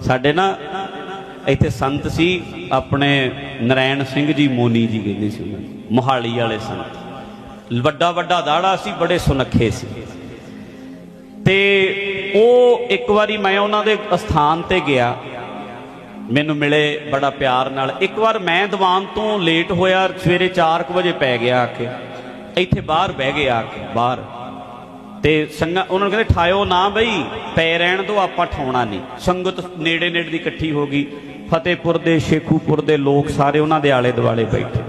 ਸਾਡੇ ਨਾ ਇੱਥੇ ਸੰਤ ਸੀ, ਆਪਣੇ ਨਰੈਣ ਸਿੰਘ ਜੀ ਮੋਨੀ ਜੀ ਕਹਿੰਦੇ ਸੀ ਉਹਨਾਂ ਮੋਹਾਲੀ ਵਾਲੇ ਸੰਤ। ਵੱਡਾ ਵੱਡਾ ਦਾੜਾ ਸੀ, ਬੜੇ ਸੁਨੱਖੇ ਸੀ। ਤੇ ਉਹ ਇੱਕ ਵਾਰੀ ਮੈਂ ਉਹਨਾਂ ਦੇ ਅਸਥਾਨ ਤੇ ਗਿਆ। ਮੈਨੂੰ ਮਿਲੇ ਬੜਾ ਪਿਆਰ ਨਾਲ। ਇੱਕ ਵਾਰ ਮੈਂ ਦੀਵਾਨ ਤੋਂ ਲੇਟ ਹੋਇਆ, ਸਵੇਰੇ 4:00 ਵਜੇ ਪੈ ਗਿਆ ਆ ਕੇ। ਇੱਥੇ ਬਾਹਰ ਬਹਿ ਗਿਆ ਆ ਕੇ, ਬਾਹਰ। ਤੇ ਸੰਗਾ ਉਹਨਾਂ ਨੂੰ ਕਹਿੰਦੇ, ਠਾਇਓ ਨਾ ਬਈ, ਪੈ ਰਹਿਣ ਤੋਂ ਆਪਾਂ ਠਾਉਣਾ ਨਹੀਂ। ਸੰਗਤ ਨੇੜੇ ਨੇੜੇ ਦੀ ਇਕੱਠੀ ਹੋ ਗਈ। ਫਤਿਹਪੁਰ ਦੇ, ਸ਼ੇਖੂਪੁਰ ਦੇ ਲੋਕ ਸਾਰੇ ਉਹਨਾਂ ਦੇ ਆਲੇ ਦੁਆਲੇ ਬੈਠੇ।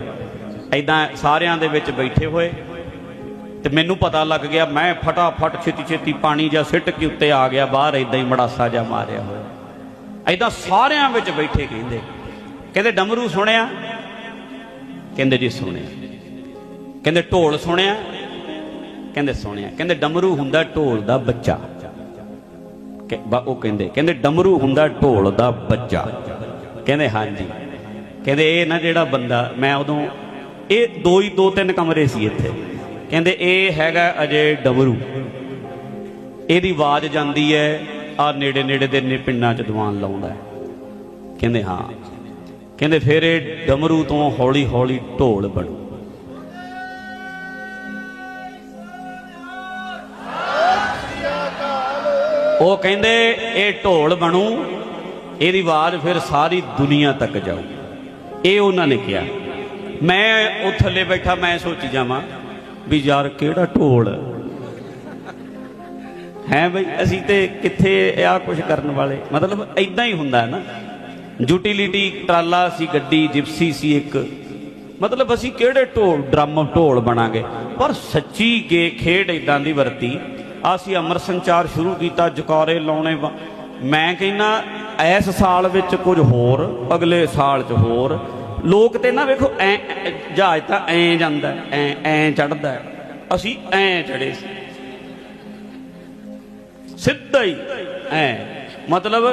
ਐਦਾਂ ਸਾਰਿਆਂ ਦੇ ਵਿੱਚ ਬੈਠੇ ਹੋਏ। ਤੇ ਮੈਨੂੰ ਪਤਾ ਲੱਗ ਗਿਆ, ਮੈਂ ਫਟਾਫਟ ਛੇਤੀ ਛੇਤੀ ਪਾਣੀ ਜਾਂ ਸਿੱਟ ਕੇ ਉੱਤੇ ਆ ਗਿਆ, ਬਾਹਰ ਐਦਾਂ ਹੀ ਮੜਾਸਾ ਜਾ ਮਾਰਿਆ ਹੋਇਆ। ਐਦਾਂ ਸਾਰਿਆਂ ਵਿੱਚ ਬੈਠੇ ਕਹਿੰਦੇ। ਕਹਿੰਦੇ, ਡਮਰੂ ਸੁਣਿਆ? ਕਹਿੰਦੇ, ਜੀ ਸੁਣਿਆ। ਕਹਿੰਦੇ, ਢੋਲ ਸੁਣਿਆ? ਕਹਿੰਦੇ ਸੁਣਿਆ ਕਹਿੰਦੇ ਡਮਰੂ ਹੁੰਦਾ ਢੋਲ ਦਾ ਬੱਚਾ। ਉਹ ਕਹਿੰਦੇ ਕਹਿੰਦੇ ਡਮਰੂ ਹੁੰਦਾ ਢੋਲ ਦਾ ਬੱਚਾ। ਕਹਿੰਦੇ ਹਾਂਜੀ। ਕਹਿੰਦੇ ਇਹ ਨਾ ਜਿਹੜਾ ਬੰਦਾ, ਮੈਂ ਉਦੋਂ, ਇਹ ਦੋ ਹੀ, ਦੋ ਤਿੰਨ ਕਮਰੇ ਸੀ ਇੱਥੇ। ਕਹਿੰਦੇ ਇਹ ਹੈਗਾ ਅਜੇ ਡਮਰੂ। ਇਹਦੀ ਆਵਾਜ਼ ਜਾਂਦੀ ਹੈ ਆ ਨੇੜੇ ਨੇੜੇ ਦੇ ਪਿੰਡਾਂ 'ਚ ਦੀਵਾਨ ਲਾਉਂਦਾ ਕਹਿੰਦੇ ਹਾਂ। ਕਹਿੰਦੇ ਫਿਰ ਇਹ ਡਮਰੂ ਤੋਂ ਹੌਲੀ ਹੌਲੀ ਢੋਲ ਬਣੂ। ਉਹ ਕਹਿੰਦੇ, ਇਹ ਢੋਲ ਬਣੂ, ਇਹਦੀ ਆਵਾਜ਼ ਫਿਰ ਸਾਰੀ ਦੁਨੀਆ ਤੱਕ ਜਾਊ। ਇਹ ਉਹਨਾਂ ਨੇ ਕਿਹਾ। ਮੈਂ ਉਹ ਥੱਲੇ ਬੈਠਾ, ਮੈਂ ਸੋਚੀ ਜਾਵਾਂ ਵੀ ਯਾਰ ਕਿਹੜਾ ਢੋਲ? ਹੈ ਬਈ, ਅਸੀਂ ਤੇ ਕਿੱਥੇ ਆ ਕੁਝ ਕਰਨ ਵਾਲੇ? ਮਤਲਬ ਐਦਾਂ ਹੀ ਹੁੰਦਾ ਹੈ ਨਾ। ਯੂਟਿਲਿਟੀ ਟਰਾਲਾ ਸੀ, ਗੱਡੀ, ਜਿਪਸੀ ਸੀ ਇੱਕ। ਮਤਲਬ ਅਸੀਂ ਕਿਹੜੇ ਢੋਲ, ਡਰਮ ਢੋਲ ਬਣਾਂਗੇ? ਪਰ ਸੱਚੀ ਗੇ ਖੇਡ ਇਦਾਂ ਦੀ ਵਰਤੀ ਅਸੀਂ ਅਮਰ ਸੰਚਾਰ ਸ਼ੁਰੂ ਕੀਤਾ, ਜਕਾਰੇ ਲਾਉਣੇ ਮੈਂ ਕਹਿੰਨਾ, ਇਸ ਸਾਲ ਵਿੱਚ ਕੁਝ ਹੋਰ, ਅਗਲੇ ਸਾਲ 'ਚ ਹੋਰ। ਲੋਕ ਤੇ ਨਾ ਵੇਖੋ, ਐ ਐ- ਜਹਾਜ਼ ਤਾਂ ਐ ਜਾਂਦਾ, ਐ ਐ ਚੜਦਾ ਅਸੀਂ ਐ ਚੜੇ ਸੀ। ਸਿੱਧਾ ਹੀ ਐ। ਮਤਲਬ